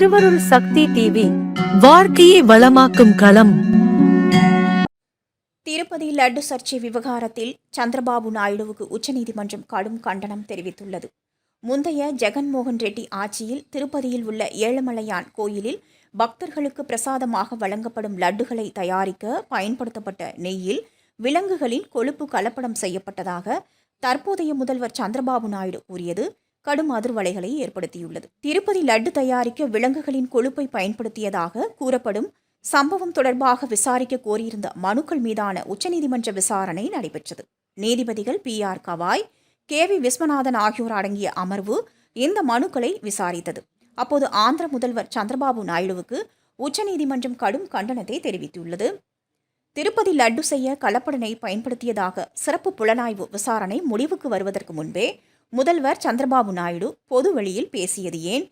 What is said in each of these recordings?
திருவருள் சக்தி டிவி வாழ்க்கையை வளமாக்கும் களம். திருப்பதி லட்டு சர்ச்சை விவகாரத்தில் சந்திரபாபு நாயுடுவுக்கு உச்சநீதிமன்றம் கடும் கண்டனம் தெரிவித்துள்ளது. முந்தைய ஜெகன்மோகன் ரெட்டி ஆட்சியில் திருப்பதியில் உள்ள ஏழுமலையான் கோயிலில் பக்தர்களுக்கு பிரசாதமாக வழங்கப்படும் லட்டுகளை தயாரிக்க பயன்படுத்தப்பட்ட நெய்யில் விலங்குகளின் கொழுப்பு கலப்படம் செய்யப்பட்டதாக தற்போதைய முதல்வர் சந்திரபாபு நாயுடு கூறியது. கடும் அதிர்வலைகளை ஏற்படுத்தியுள்ளது. திருப்பதி லட்டு தயாரிக்க விலங்குகளின் கொழுப்பை பயன்படுத்தியதாக கூறப்படும் சம்பவம் தொடர்பாக விசாரிக்க கோரியிருந்த மனுக்கள் மீதான உச்சநீதிமன்ற விசாரணை நடைபெற்றது. நீதிபதிகள் B. R. Gavai K. We. Viswanathan ஆகியோர் அடங்கிய அமர்வு இந்த மனுக்களை விசாரித்தது. அப்போது ஆந்திர முதல்வர் சந்திரபாபு நாயுடுவுக்கு உச்சநீதிமன்றம் கடும் கண்டனத்தை தெரிவித்துள்ளது. திருப்பதி லட்டு செய்ய கலப்படனை பயன்படுத்தியதாக சிறப்பு புலனாய்வு விசாரணை முடிவுக்கு வருவதற்கு முன்பே முதல்வர் சந்திரபாபு நாயுடு பொது வெளியில் பேசியது ஏன்?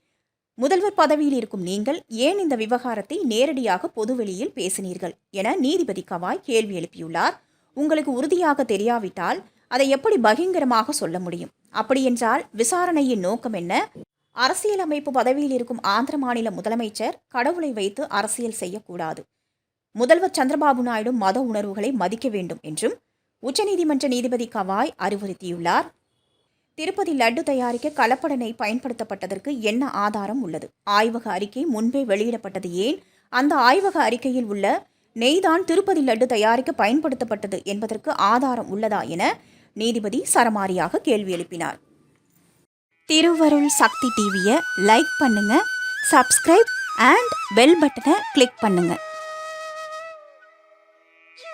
முதல்வர் பதவியில் இருக்கும் நீங்கள் ஏன் இந்த விவகாரத்தை நேரடியாக பொதுவெளியில் பேசினீர்கள் என நீதிபதி கவாய் கேள்வி எழுப்பியுள்ளார். உங்களுக்கு உறுதியாக தெரியாவிட்டால் அதை எப்படி பகிங்கரமாக சொல்ல முடியும்? அப்படியென்றால் விசாரணையின் நோக்கம் என்ன? அரசியலமைப்பு பதவியில் இருக்கும் ஆந்திர மாநில முதலமைச்சர் கடவுளை வைத்து அரசியல் செய்யக்கூடாது. முதல்வர் சந்திரபாபு நாயுடு மத உணர்வுகளை மதிக்க வேண்டும் என்றும் உச்சநீதிமன்ற நீதிபதி கவாய் அறிவுறுத்தியுள்ளார். திருப்பதி லட்டு தயாரிக்க கலப்படனை பயன்படுத்தப்பட்டதற்கு என்ன ஆதாரம் உள்ளது? ஆய்வக அறிக்கை முன்பே வெளியிடப்பட்டது ஏன்? அந்த ஆய்வக அறிக்கையில் உள்ள நெய்தான் திருப்பதி லட்டு தயாரிக்க பயன்படுத்தப்பட்டது என்பதற்கு ஆதாரம் உள்ளதா என நீதிபதி சரமாரியாக கேள்வி எழுப்பினார். திருவருள் சக்தி டிவியை லைக் பண்ணுங்க சப்ஸ்கிரைப் அண்ட் பெல் பட்டனை கிளிக் பண்ணுங்கள்